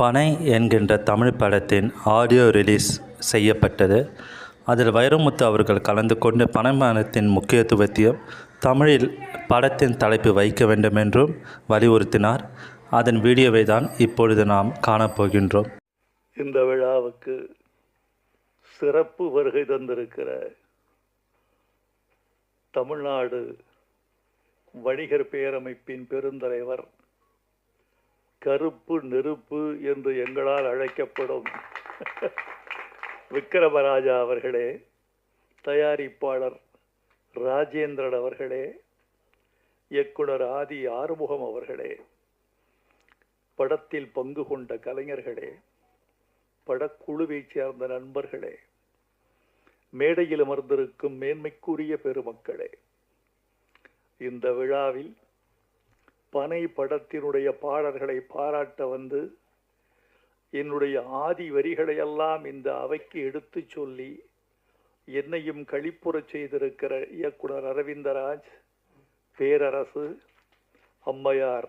பனை என்கின்ற தமிழ் படத்தின் ஆடியோ ரிலீஸ் செய்யப்பட்டது. அதில் வைரமுத்து அவர்கள் கலந்து கொண்டு பனைமரத்தின் முக்கியத்துவத்தையும் தமிழில் படத்தின் தலைப்பு வைக்க வேண்டும் என்றும் வலியுறுத்தினார். அதன் வீடியோவை தான் இப்பொழுது நாம் காணப்போகின்றோம் இந்த விழாவுக்கு சிறப்பு வருகை தந்திருக்கிற தமிழ்நாடு வணிகர் பேரமைப்பின் பெருந்தலைவர் கருப்பு நெருப்பு என்று எங்களால் அழைக்கப்படும் விக்ரமராஜா அவர்களே தயாரிப்பாளர் ராஜேந்திரன் அவர்களே இயக்குனர் ஆதி ஆறுமுகம் அவர்களே படத்தில் பங்கு கொண்ட கலைஞர்களே படக்குழுவைச் சேர்ந்த நண்பர்களே மேடையில் அமர்ந்திருக்கும் மேன்மைக்குரிய பெருமக்களே இந்த விழாவில் பனை படத்தினுடைய பாடல்களை பாராட்ட வந்து என்னுடைய ஆதி வரிகளையெல்லாம் இந்த அவைக்கு எடுத்துச் சொல்லி என்னையும் களிப்புறச் செய்திருக்கிற இயக்குனர் அரவிந்தராஜ் பேரரசு அம்மையார்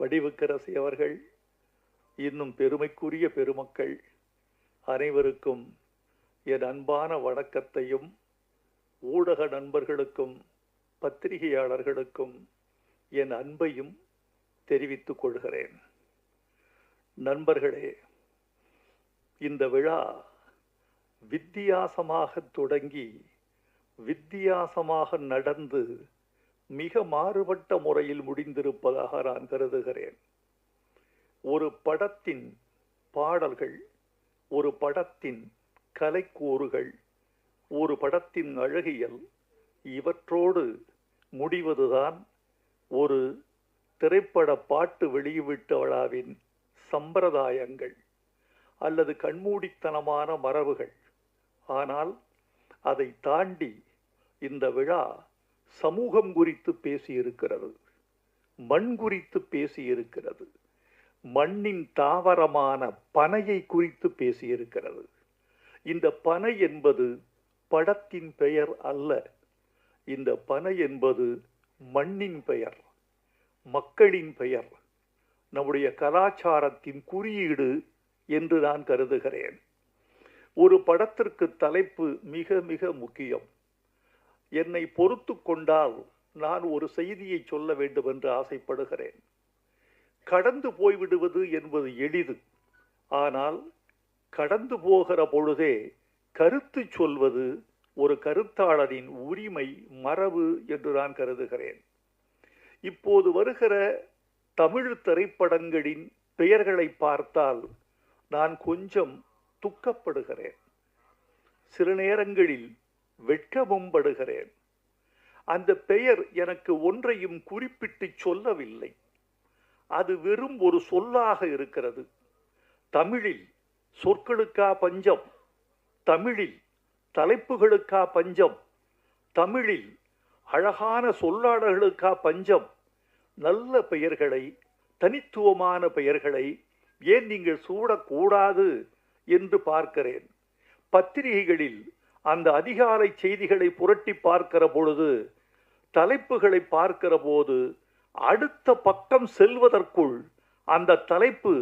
வடிவுக்கரசி அவர்கள் இன்னும் பெருமைக்குரிய பெருமக்கள் அனைவருக்கும் என் அன்பான வணக்கத்தையும் ஊடக நண்பர்களுக்கும் பத்திரிகையாளர்களுக்கும் என் அன்பையும் தெரிவித்துக் கொள்கிறேன். நண்பர்களே இந்த விழா வித்தியாசமாக தொடங்கி வித்தியாசமாக நடந்து மிக மாறுபட்ட முறையில் முடிந்திருப்பதாக நான் கருதுகிறேன். ஒரு படத்தின் பாடல்கள் ஒரு படத்தின் கலைக்கூறுகள் ஒரு படத்தின் அழகியல் இவற்றோடு முடிவதுதான் ஒரு திரைப்பட பாட்டு வெளியிட்ட விழாவின் சம்பிரதாயங்கள் அல்லது கண்மூடித்தனமான மரபுகள். ஆனால் அதை தாண்டி இந்த விழா சமூகம் குறித்து பேசியிருக்கிறது மண் குறித்து பேசியிருக்கிறது மண்ணின் தாவரமான பனையை குறித்து பேசியிருக்கிறது. இந்த பனை என்பது படத்தின் பெயர் அல்ல. இந்த பனை என்பது மண்ணின் பெயர் மக்களின் பெயர் நம்முடைய கலாச்சாரத்தின் குறியீடு என்று நான் கருதுகிறேன். ஒரு படத்திற்கு தலைப்பு மிக மிக முக்கியம். என்னை பொறுத்து கொண்டால் நான் ஒரு செய்தியை சொல்ல வேண்டும் என்று ஆசைப்படுகிறேன். கடந்து போய்விடுவது என்பது எளிது. ஆனால் கடந்து போகிற பொழுதே கருத்து சொல்வது ஒரு கருத்தாளரின் உரிமை மரபு என்று நான் கருதுகிறேன். இப்போது வருகிற தமிழ் திரைப்படங்களின் பெயர்களை பார்த்தால் நான் கொஞ்சம் துக்கப்படுகிறேன். சில நேரங்களில் வெட்கமும் படுகிறேன். அந்த பெயர் எனக்கு ஒன்றையும் குறிப்பிட்டு சொல்லவில்லை. அது வெறும் ஒரு சொல்லாக இருக்கிறது. தமிழில் சொற்களுக்கா பஞ்சம்? தமிழில் தலைப்புகளுக்கா பஞ்சம்? தமிழில் அழகான சொல்லாடல்களுக்கா பஞ்சம்? நல்ல பெயர்களை தனித்துவமான பெயர்களை ஏன் நீங்கள் சூடக்கூடாது என்று பார்க்கிறேன். பத்திரிகைகளில் அந்த அதிகாலை செய்திகளை புரட்டி பார்க்கிற பொழுது தலைப்புகளை பார்க்கிற போது அடுத்த பக்கம் செல்வதற்குள் அந்த தலைப்பு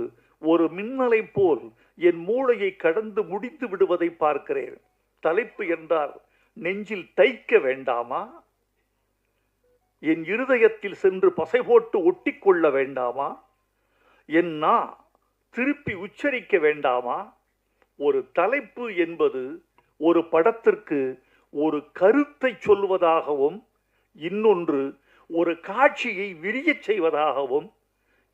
ஒரு மின்னலை போல் என் மூளையை கடந்து முடித்து விடுவதை பார்க்கிறேன். தலைப்பு என்றால் நெஞ்சில் தைக்க வேண்டாமா? என் இருதயத்தில் சென்று பசை போட்டு ஒட்டிக்கொள்ள வேண்டாமா? என் திருப்பி உச்சரிக்க வேண்டாமா? ஒரு தலைப்பு என்பது ஒரு படத்திற்கு ஒரு கருத்தை சொல்வதாகவும் இன்னொன்று ஒரு காட்சியை விரியச் செய்வதாகவும்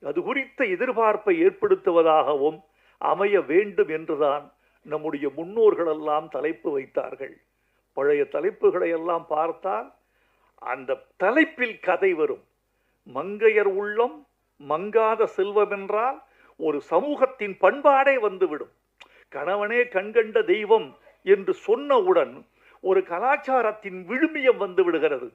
அது குறித்த எதிர்பார்ப்பை ஏற்படுத்துவதாகவும் அமைய வேண்டும் என்றுதான் நம்முடைய முன்னோர்களெல்லாம் தலைப்பு வைத்தார்கள். பழைய தலைப்புகளை எல்லாம் பார்த்தால் அந்த தலைப்பில் கதை வரும். மங்கையர் உள்ளம் மங்காத செல்வம் என்றால் ஒரு சமூகத்தின் பண்பாடே வந்துவிடும். கணவனே கண்கண்ட தெய்வம் என்று சொன்னவுடன் ஒரு கலாச்சாரத்தின் விழுமியம் வந்து விடுகிறது.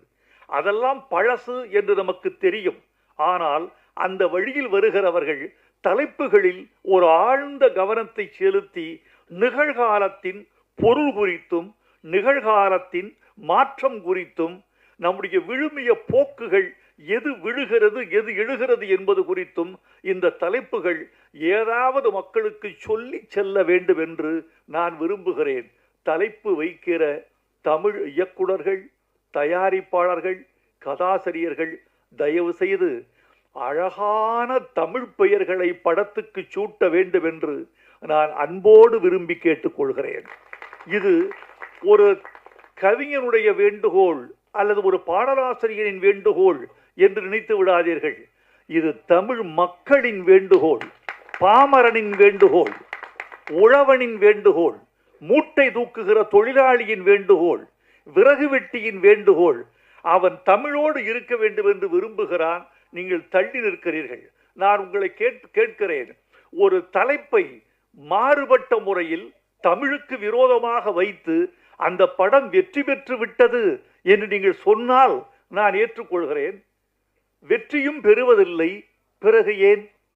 அதெல்லாம் பழசு என்று நமக்கு தெரியும். ஆனால் அந்த வழியில் வருகிறவர்கள் தலைப்புகளில் ஒரு ஆழ்ந்த கவனத்தை செலுத்தி நிகழ்காலத்தின் பொருள் குறித்தும் நிகழ்காலத்தின் மாற்றம் குறித்தும் நம்முடைய விழுமிய போக்குகள் எது விழுகிறது எது எழுகிறது என்பது குறித்தும் இந்த தலைப்புகள் ஏதாவது மக்களுக்கு சொல்லி செல்ல வேண்டும் என்று நான் விரும்புகிறேன். தலைப்பு வைக்கிற தமிழ் இயக்குனர்கள் தயாரிப்பாளர்கள் கதாசிரியர்கள் தயவு செய்து அழகான தமிழ் பெயர்களை படத்துக்கு சூட்ட வேண்டும் என்று நான் அன்போடு விரும்பி கேட்டுக்கொள்கிறேன். இது ஒரு கவிஞனுடைய வேண்டுகோள் அல்லது ஒரு பாடலாசிரியரின் வேண்டுகோள் என்று நினைத்து விடாதீர்கள். இது தமிழ் மக்களின் வேண்டுகோள் பாமரனின் வேண்டுகோள் உழவனின் வேண்டுகோள் மூட்டை தூக்குகிற தொழிலாளியின் வேண்டுகோள் விறகு வெட்டியின் வேண்டுகோள். அவன் தமிழோடு இருக்க வேண்டும் என்று விரும்புகிறான். நீங்கள் தள்ளி நிற்கிறீர்கள். நான் உங்களை கேட் கேட்கிறேன். ஒரு தலைப்பை மாறுபட்ட முறையில் தமிழுக்கு விரோதமாக வைத்து அந்த படம் வெற்றி பெற்று விட்டது என்று நீங்கள் சொன்னால் நான் ஏற்றுக்கொள்கிறேன். வெற்றியும் பெறுவதில்லை. பிறகு ஏன்?